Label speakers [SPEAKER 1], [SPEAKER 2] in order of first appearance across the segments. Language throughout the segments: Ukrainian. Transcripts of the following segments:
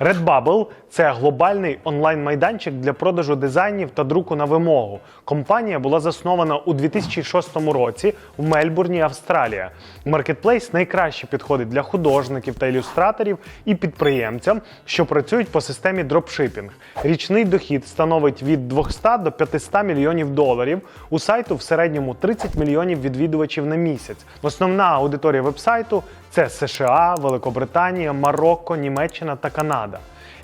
[SPEAKER 1] Redbubble – це глобальний онлайн-майданчик для продажу дизайнів та друку на вимогу. Компанія була заснована у 2006 році в Мельбурні, Австралія. Маркетплейс найкраще підходить для художників та ілюстраторів і підприємцям, що працюють по системі дропшипінг. Річний дохід становить від 200 до 500 мільйонів доларів. У сайту в середньому 30 мільйонів відвідувачів на місяць. Основна аудиторія вебсайту це США, Великобританія, Марокко, Німеччина та Канада.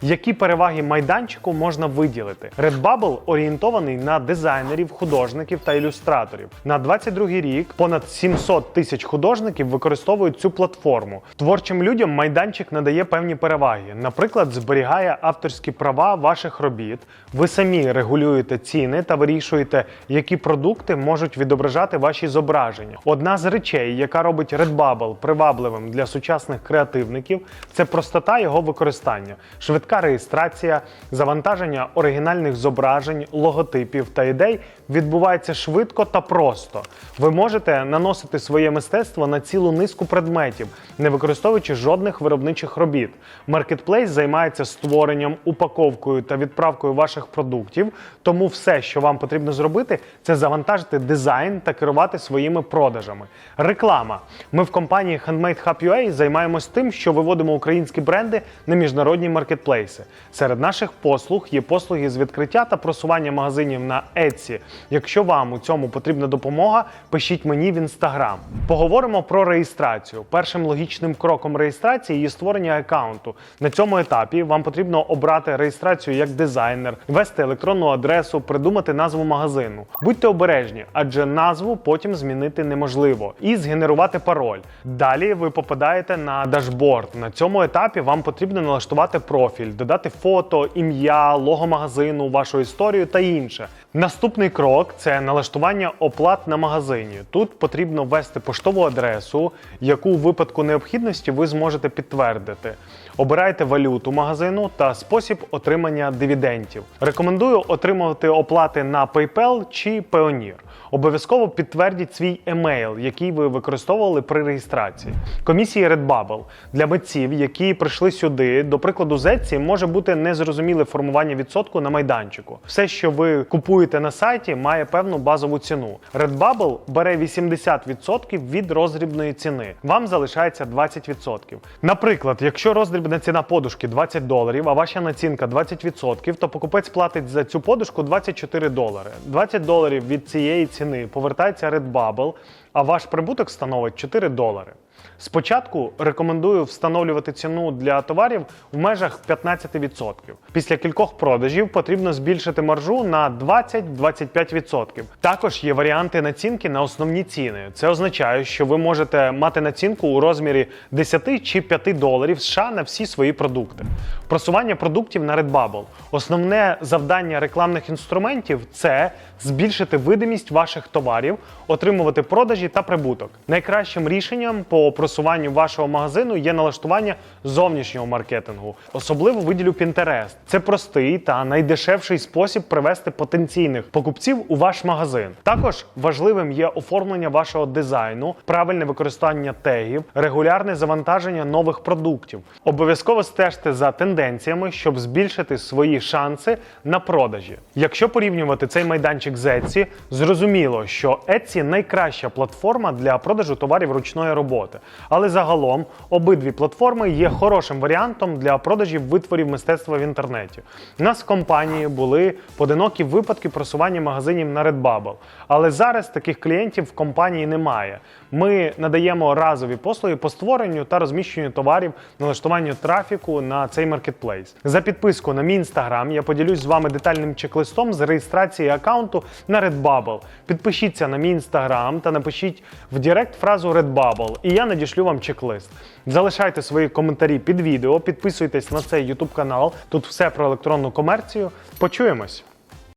[SPEAKER 1] Які переваги майданчику можна виділити? Redbubble орієнтований на дизайнерів, художників та ілюстраторів. На 22 рік понад 700 тисяч художників використовують цю платформу. Творчим людям майданчик надає певні переваги. Наприклад, зберігає авторські права ваших робіт. Ви самі регулюєте ціни та вирішуєте, які продукти можуть відображати ваші зображення. Одна з речей, яка робить Redbubble привабливим для сучасних креативників, це простота його використання, швидка реєстрація, завантаження оригінальних зображень, логотипів та ідей відбувається швидко та просто. Ви можете наносити своє мистецтво на цілу низку предметів, не використовуючи жодних виробничих робіт. Маркетплейс займається створенням, упаковкою та відправкою ваших продуктів. Тому все, що вам потрібно зробити, це завантажити дизайн та керувати своїми продажами. Реклама. Ми в компанії Handmade Hub UA займаємось тим, що виводимо українські бренди на міжнародні маркетплейси. Серед наших послуг є послуги з відкриття та просування магазинів на Etsy. Якщо вам у цьому потрібна допомога, пишіть мені в інстаграм. Поговоримо про реєстрацію. Першим логічним кроком реєстрації є створення аккаунту. На цьому етапі вам потрібно обрати реєстрацію як дизайнер, ввести електронну адресу, придумати назву магазину. Будьте обережні, адже назву потім змінити неможливо, і згенерувати пароль. Далі ви попадаєте на дашборд. На цьому етапі вам потрібно налаштувати профіль, додати фото, ім'я, лого магазину, вашу історію та інше. Наступний крок це налаштування оплат на магазині. Тут потрібно ввести поштову адресу, яку у випадку необхідності ви зможете підтвердити. Обирайте валюту магазину та спосіб отримання дивідендів. Рекомендую отримувати оплати на PayPal чи Payoneer. Обов'язково підтвердіть свій емейл, який ви використовували при реєстрації. Комісії Redbubble для митців, які прийшли сюди, до прикладу, з Etsy, може бути незрозуміле формування відсотку на майданчику. Все, що ви купуєте на сайті, має певну базову ціну. Redbubble бере 80% від роздрібної ціни. Вам залишається 20%. Наприклад, якщо роздрібна ціна подушки 20 доларів, а ваша націнка 20%, то покупець платить за цю подушку 24 долари. 20 доларів від цієї ціни повертається Redbubble, а ваш прибуток становить 4 долари. Спочатку рекомендую встановлювати ціну для товарів в межах 15%. Після кількох продажів потрібно збільшити маржу на 20-25%. Також є варіанти націнки на основні ціни. Це означає, що ви можете мати націнку у розмірі 10 чи 5 доларів США на всі свої продукти. Просування продуктів на Redbubble. Основне завдання рекламних інструментів це збільшити видимість ваших товарів, отримувати продажі та прибуток. Найкращим рішенням по просуванню вашого магазину є налаштування зовнішнього маркетингу. Особливо виділю Pinterest. Це простий та найдешевший спосіб привести потенційних покупців у ваш магазин. Також важливим є оформлення вашого дизайну, правильне використання тегів, регулярне завантаження нових продуктів. Обов'язково стежте за тенденціями, щоб збільшити свої шанси на продажі. Якщо порівнювати цей майданчик з Etsy, зрозуміло, що Etsy найкраща платформа для продажу товарів ручної роботи. Але загалом обидві платформи є хорошим варіантом для продажів витворів мистецтва в інтернеті. У нас в компанії були поодинокі випадки просування магазинів на Redbubble. Але зараз таких клієнтів в компанії немає. Ми надаємо разові послуги по створенню та розміщенню товарів, налаштуванню трафіку на цей маркетплейс. За підписку на мій інстаграм я поділюсь з вами детальним чек-листом з реєстрації аккаунту на Redbubble. Підпишіться на мій інстаграм та напишіть в Директ фразу Redbubble, і надішлю вам чек-лист. Залишайте свої коментарі під відео, підписуйтесь на цей YouTube канал. Тут все про електронну комерцію. Почуємось!